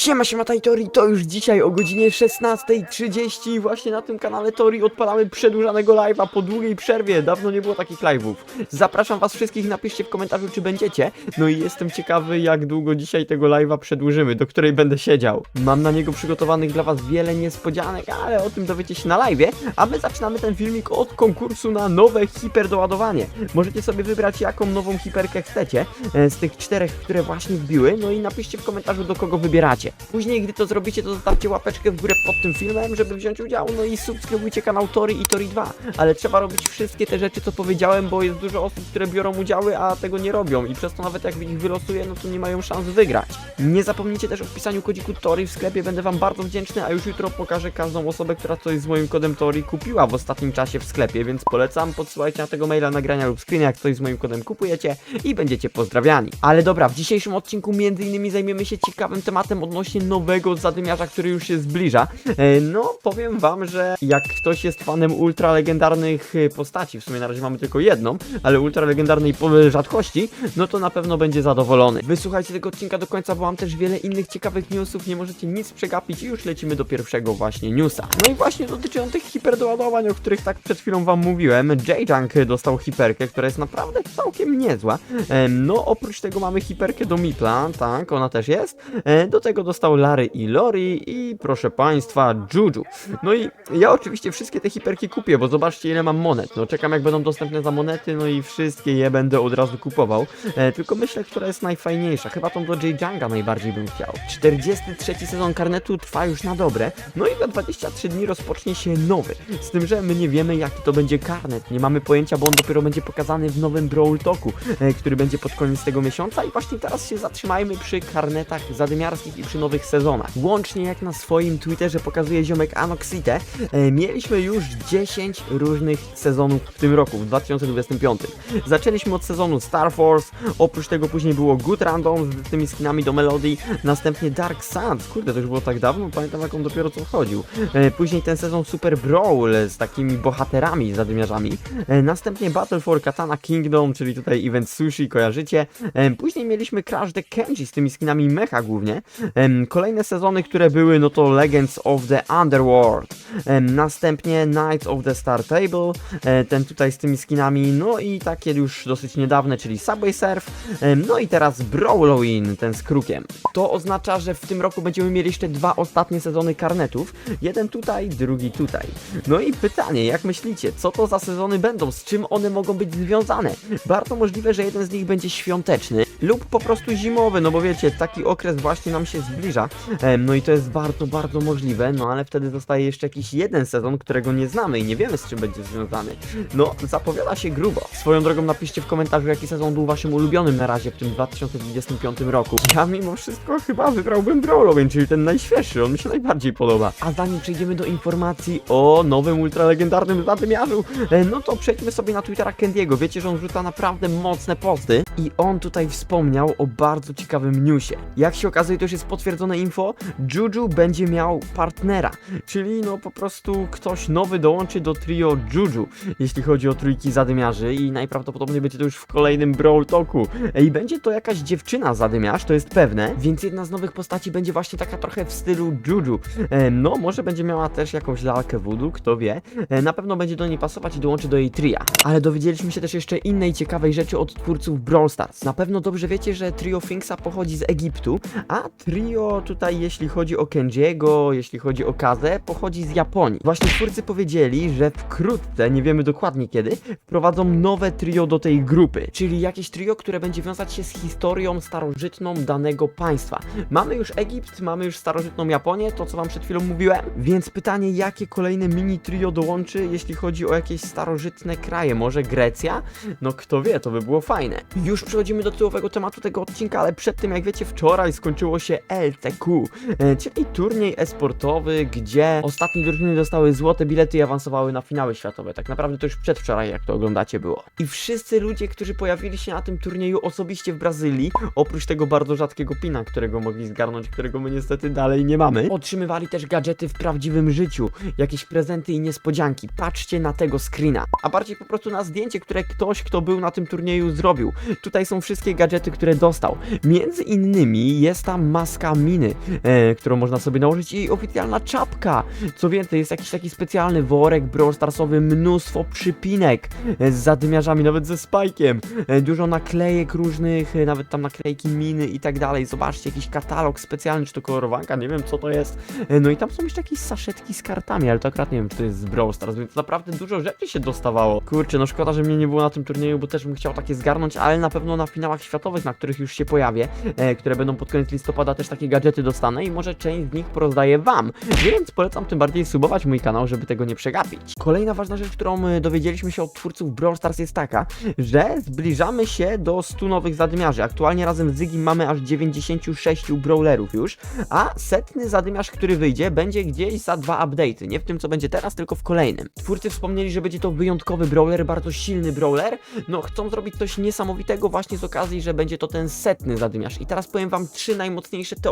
Siema, siema Tori, to już dzisiaj o godzinie 16.30 właśnie na tym kanale Tori odpalamy przedłużanego live'a po długiej przerwie, dawno nie było takich live'ów. Zapraszam was wszystkich, napiszcie w komentarzu czy będziecie, no i jestem ciekawy jak długo dzisiaj tego live'a przedłużymy, do której będę siedział. Mam na niego przygotowanych dla was wiele niespodzianek, ale o tym dowiecie się na live'ie, a my zaczynamy ten filmik od konkursu na nowe hiperdoładowanie. Możecie sobie wybrać jaką nową hiperkę chcecie e, z tych czterech, które właśnie wbiły, no i napiszcie w komentarzu do kogo wybieracie. Później, gdy to zrobicie, to zostawcie łapeczkę w górę pod tym filmem, żeby wziąć udział, no i subskrybujcie kanał Tori i Tori 2. Ale trzeba robić wszystkie te rzeczy, co powiedziałem, bo jest dużo osób, które biorą udziały, a tego nie robią i przez to nawet jak ich wylosuję, no to nie mają szans wygrać. Nie zapomnijcie też o wpisaniu kodziku Tori w sklepie, będę wam bardzo wdzięczny, a już jutro pokażę każdą osobę, która coś z moim kodem Tori kupiła w ostatnim czasie w sklepie, więc polecam, podsyłajcie na tego maila nagrania lub screena, jak coś z moim kodem kupujecie i będziecie pozdrawiani. Ale dobra, w dzisiejszym odcinku między innymi zajmiemy się ciekawym tematem odnośnie nowego zadymiarza, który już się zbliża. E, No, powiem wam, że jak ktoś jest fanem ultra legendarnych e, postaci, w sumie na razie mamy tylko jedną, ale ultra legendarnej po- rzadkości, no to na pewno będzie zadowolony. Wysłuchajcie tego odcinka do końca, bo mam też wiele innych ciekawych newsów, nie możecie nic przegapić i już lecimy do pierwszego właśnie newsa. No i właśnie dotyczących tych hiperdoładowań, o których tak przed chwilą wam mówiłem, J-Junk dostał hiperkę, która jest naprawdę całkiem niezła. No, oprócz tego mamy hiperkę do Mipla, tak, ona też jest. E, Do tego dostał Lary i Lori i proszę państwa, Juju. No i ja oczywiście wszystkie te hiperki kupię, bo zobaczcie ile mam monet. No czekam jak będą dostępne za monety, no i wszystkie je będę od razu kupował. E, tylko myślę, która jest najfajniejsza. Chyba tą do J-Junga najbardziej bym chciał. 43 sezon karnetu trwa już na dobre, no i za 23 dni rozpocznie się nowy. Z tym, że my nie wiemy jaki to będzie karnet. Nie mamy pojęcia, bo on dopiero będzie pokazany w nowym Brawl Talku, e, który będzie pod koniec tego miesiąca i właśnie teraz się zatrzymajmy przy karnetach zadymiarskich i przy nowych sezonach. Łącznie jak na swoim Twitterze pokazuje ziomek Anoxite, e, mieliśmy już 10 różnych sezonów w tym roku, w 2025. Zaczęliśmy od sezonu Star Force, oprócz tego później było Good Random z tymi skinami do Melody, następnie Dark Suns, kurde to już było tak dawno, pamiętam jak on dopiero co wchodził. E, Później ten sezon Super Brawl z takimi bohaterami, zadymiarzami. E, Następnie Battle for Katana Kingdom, czyli tutaj event sushi, kojarzycie. Później mieliśmy Crash the Kenji z tymi skinami mecha głównie. Kolejne sezony, które były, no to Legends of the Underworld. Następnie Knights of the Star Table, e, ten tutaj z tymi skinami, no i takie już dosyć niedawne, czyli Subway Surf, no i teraz Brawlowin, ten z krukiem. To oznacza, że w tym roku będziemy mieli jeszcze dwa ostatnie sezony karnetów, jeden tutaj, drugi tutaj. No i pytanie, jak myślicie, co to za sezony będą, z czym one mogą być związane? Bardzo możliwe, że jeden z nich będzie świąteczny lub po prostu zimowy, no bo wiecie, taki okres właśnie nam się zbliża, em, no i to jest bardzo, bardzo możliwe, no ale wtedy zostaje jeszcze jakiś jeden sezon, którego nie znamy i nie wiemy z czym będzie związany. No, zapowiada się grubo. Swoją drogą napiszcie w komentarzu, jaki sezon był waszym ulubionym na razie w tym 2025 roku. Ja mimo wszystko chyba wybrałbym Brawlowin, czyli ten najświeższy, on mi się najbardziej podoba. A zanim przejdziemy do informacji o nowym ultralegendarnym zadymiarzu, e, no to przejdźmy sobie na Twittera Candiego. Wiecie, że on rzuca naprawdę mocne posty i on tutaj wspomniał o bardzo ciekawym newsie. Jak się okazuje, to już jest potwierdzone info, Juju będzie miał partnera, czyli no po prostu ktoś nowy dołączy do trio Juju, jeśli chodzi o trójki zadymiarzy i najprawdopodobniej będzie to już w kolejnym Brawl Talku. I będzie to jakaś dziewczyna zadymiarz, to jest pewne, więc jedna z nowych postaci będzie właśnie taka trochę w stylu Juju. No, może będzie miała też jakąś lalkę voodoo, kto wie. E, na pewno będzie do niej pasować i dołączy do jej tria. Ale dowiedzieliśmy się też jeszcze innej ciekawej rzeczy od twórców Brawl Stars. Na pewno dobrze wiecie, że trio Finks'a pochodzi z Egiptu, a trio tutaj, jeśli chodzi o Kenjiego, jeśli chodzi o Kazę, pochodzi z Japonii. Właśnie twórcy powiedzieli, że wkrótce, nie wiemy dokładnie kiedy, wprowadzą nowe trio do tej grupy, czyli jakieś trio, które będzie wiązać się z historią starożytną danego państwa. Mamy już Egipt, mamy już starożytną Japonię, to co wam przed chwilą mówiłem, więc pytanie, jakie kolejne mini trio dołączy, jeśli chodzi o jakieś starożytne kraje, może Grecja? No kto wie, to by było fajne. Już przechodzimy do tyłowego tematu tego odcinka, ale przed tym, jak wiecie, wczoraj skończyło się LTQ, e, czyli turniej e-sportowy, gdzie ostatnie drużyny dostały złote bilety i awansowały na finały światowe. Tak naprawdę to już przedwczoraj, jak to oglądacie, było. I wszyscy ludzie, którzy pojawili się na tym turnieju osobiście w Brazylii, oprócz tego bardzo rzadkiego pina, którego mogli zgarnąć, którego my niestety dalej nie mamy, otrzymywali też gadżety w prawdziwym życiu, jakieś prezenty i niespodzianki. Patrzcie na tego screena. A bardziej po prostu na zdjęcie, które ktoś, kto był na tym turnieju zrobił. Tutaj są wszystkie gadżety, które dostał. Między innymi jest tam maska miny, e, którą można sobie nałożyć i oficjalna czapka. Co więcej, jest jakiś taki specjalny worek Brawl Starsowy, mnóstwo przypinek e, z zadymiarzami, nawet ze spajkiem, e, dużo naklejek różnych, e, nawet tam naklejki miny i tak dalej. Zobaczcie, jakiś katalog specjalny, czy to kolorowanka, nie wiem co to jest. E, No i tam są jeszcze jakieś saszetki z kartami, ale to akurat nie wiem, czy to jest z Brawl Stars, więc naprawdę dużo rzeczy się dostawało. Kurczę, no szkoda, że mnie nie było na tym turnieju, bo też bym chciał takie zgarnąć, ale na pewno na finałach światowych, na których już się pojawię, e, które będą pod koniec listopada, też takie gadżety dostanę i może część z nich porozdaję wam. Więc polecam tym bardziej subować mój kanał, żeby tego nie przegapić. Kolejna ważna rzecz, którą e, dowiedzieliśmy się od twórców Brawl Stars jest taka, że zbliżamy się do 100 nowych zadymiarzy. Aktualnie razem z Zigim mamy aż 96 brawlerów już, a setny zadymiarz, który wyjdzie, będzie gdzieś za dwa update'y. Nie w tym, co będzie teraz, tylko w kolejnym. Twórcy wspomnieli, że będzie to wyjątkowy brawler, bardzo silny brawler. No, chcą zrobić coś niesamowitego właśnie z okazji, że będzie to ten setny zadymiarz. I teraz powiem wam trzy najmocniejsze teorie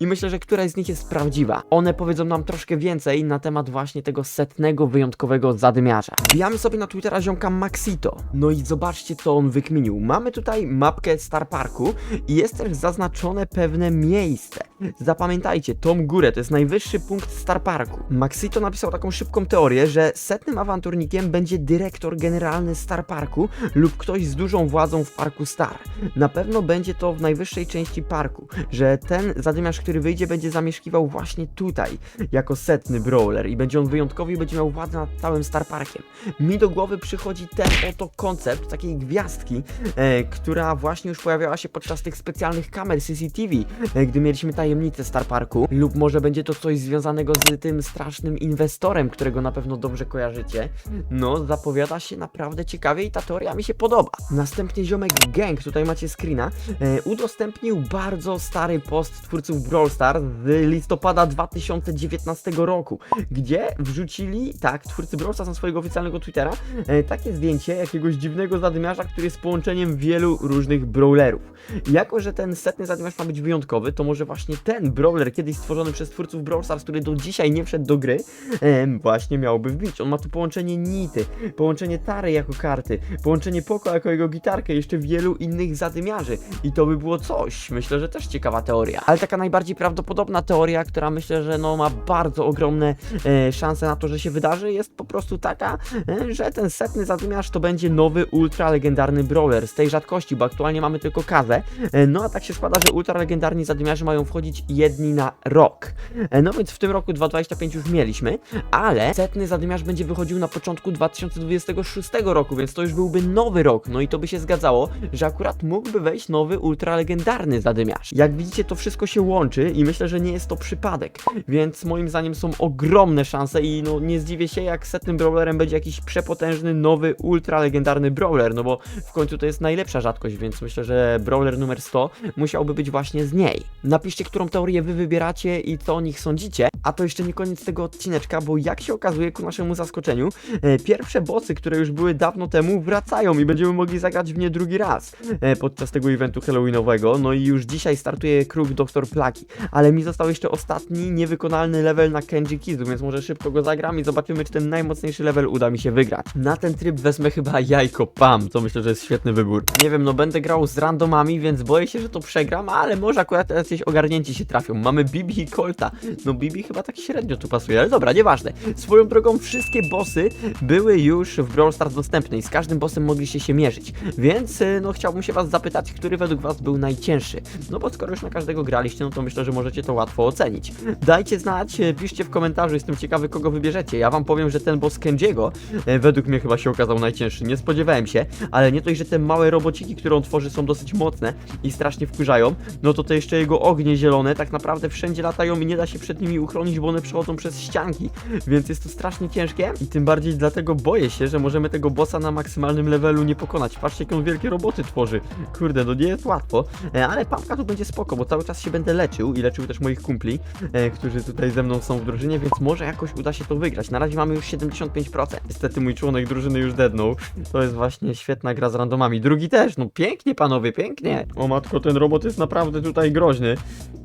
i myślę, że któraś z nich jest prawdziwa. One powiedzą nam troszkę więcej na temat właśnie tego setnego, wyjątkowego zadymiarza. Wbijamy sobie na Twittera ziomka Maxito. No i zobaczcie, co on wykminił. Mamy tutaj mapkę Star Parku i jest też zaznaczone pewne miejsce. Zapamiętajcie, tą górę to jest najwyższy punkt Star Parku. Maxito napisał taką szybką teorię, że setnym awanturnikiem będzie dyrektor generalny Star Parku lub ktoś z dużą władzą w parku Star. Na pewno będzie to w najwyższej części parku, że ten zadymiarz, który wyjdzie, będzie zamieszkiwał właśnie tutaj, jako setny brawler i będzie on wyjątkowy i będzie miał władzę nad całym Star Parkiem. Mi do głowy przychodzi ten oto koncept takiej gwiazdki, e, która właśnie już pojawiała się podczas tych specjalnych kamer CCTV, e, gdy mieliśmy tajemnicę Star Parku, lub może będzie to coś związanego z tym strasznym inwestorem, którego na pewno dobrze kojarzycie. No, zapowiada się naprawdę ciekawie i ta teoria mi się podoba. Następnie ziomek Gang, tutaj macie screena, e, udostępnił bardzo stary post twórców Brawl Stars z listopada 2019 roku, gdzie wrzucili, tak, twórcy Brawl Stars na swojego oficjalnego Twittera, e, takie zdjęcie jakiegoś dziwnego zadymiarza, który jest połączeniem wielu różnych brawlerów. Jako, że ten setny zadymiarz ma być wyjątkowy, to może właśnie ten brawler kiedyś stworzony przez twórców Brawl Stars, który do dzisiaj nie wszedł do gry, em, właśnie miałby wbić. On ma tu połączenie Nity, połączenie Tary jako karty, połączenie Poko jako jego gitarkę, jeszcze wielu innych zadymiarzy. I to by było coś. Myślę, że też ciekawa teoria. Ale taka najbardziej prawdopodobna teoria, która myślę, że no ma bardzo ogromne e, szanse na to, że się wydarzy, jest po prostu taka, e, że ten setny zadymiarz to będzie nowy ultra legendarny brawler z tej rzadkości, bo aktualnie mamy tylko kazę. E, no a tak się składa, że ultra legendarni zadymiarze mają wchodzić jedni na rok. E, no więc w tym roku 2025 już mieliśmy, ale setny zadymiarz będzie wychodził na początku 2026 roku, więc to już byłby nowy rok. No i to by się zgadzało, że akurat mógłby wejść nowy ultra legendarny zadymiarz. Jak widzicie, to wszystko się łączy i myślę, że nie jest to przypadek. Więc moim zdaniem są ogromne szanse i no nie zdziwię się, jak setnym brawlerem będzie jakiś przepotężny, nowy, ultra legendarny brawler, no bo w końcu to jest najlepsza rzadkość, więc myślę, że brawler numer 100 musiałby być właśnie z niej. Napiszcie, którą teorię wy wybieracie i co o nich sądzicie. A to jeszcze nie koniec tego odcineczka, bo jak się okazuje, ku naszemu zaskoczeniu, e, pierwsze bossy, które już były dawno temu, wracają i będziemy mogli zagrać w nie drugi raz e, podczas tego eventu halloweenowego. No i już dzisiaj startuje kruk Dr. Plaki, ale mi został jeszcze ostatni niewykonalny level na Kenji Kizu, więc może szybko go zagram i zobaczymy, czy ten najmocniejszy level uda mi się wygrać. Na ten tryb wezmę chyba jajko Pam, to myślę, że jest świetny wybór. Nie wiem, no będę grał z randomami, więc boję się, że to przegram, ale może akurat jacyś ogarnięci się trafią. Mamy Bibi i Colta. No Bibi chyba tak średnio tu pasuje, ale dobra, nieważne. Swoją drogą wszystkie bossy były już w Brawl Stars dostępne i z każdym bossem mogliście się mierzyć. Więc y, no chciałbym się was zapytać, który według was był najcięższy. No bo skoro już na każdego graliście, no to myślę, że możecie to łatwo ocenić. Dajcie znać, y, piszcie w komentarzu, jestem ciekawy kogo wybierzecie. Ja wam powiem, że ten boss Kenjiego y, według mnie chyba się okazał najcięższy. Nie spodziewałem się, ale nie dość, że te małe robociki, które on tworzy są dosyć mocne i strasznie wkurzają, no to te jeszcze jego ognie zielone tak naprawdę wszędzie latają i nie da się przed nimi uchronić, bo one przechodzą przez ścianki, więc jest to strasznie ciężkie i tym bardziej dlatego boję się, że możemy tego bossa na maksymalnym levelu nie pokonać. Patrzcie, jak on wielkie roboty tworzy. Kurde, no nie jest łatwo, e, ale Pamka tu będzie spoko, bo cały czas się będę leczył i leczył też moich kumpli, e, którzy tutaj ze mną są w drużynie, więc może jakoś uda się to wygrać. Na razie mamy już 75%. Niestety mój członek drużyny już dednął. To jest właśnie świetna gra z randomami. Drugi też, no pięknie panowie, pięknie. O matko, ten robot jest naprawdę tutaj groźny.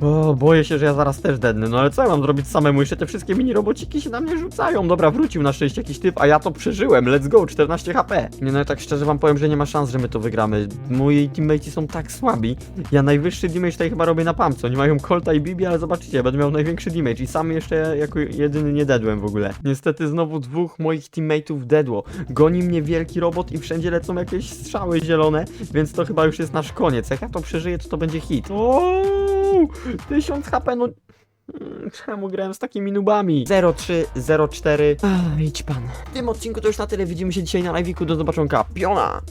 O, boję się, że ja zaraz też dednę, no ale co ja mam zrobić samemu? Jeszcze te wszystkie mini robociki się na mnie rzucają. Dobra, wrócił na szczęście jakiś typ, a ja to przeżyłem. Let's go, 14 HP. Nie no, tak szczerze wam powiem, że nie ma szans, że my to wygramy. Moi teammates są tak słabi. Ja najwyższy damage tutaj chyba robię na pamce. Oni mają Colta i Bibi, ale zobaczycie, będę miał największy damage i sam jeszcze jako jedyny nie dedłem w ogóle. Niestety znowu dwóch moich teammateów dedło. Goni mnie wielki robot i wszędzie lecą jakieś strzały zielone, więc to chyba już jest nasz koniec. Jak ja to przeżyję, to to będzie hit. Ooo, 1000 HP, no... Mm, Czemu grałem z takimi nubami? 0304. Ach, idź pan. W tym odcinku to już na tyle. Widzimy się dzisiaj na live'iku. Do zobaczonka. Piona!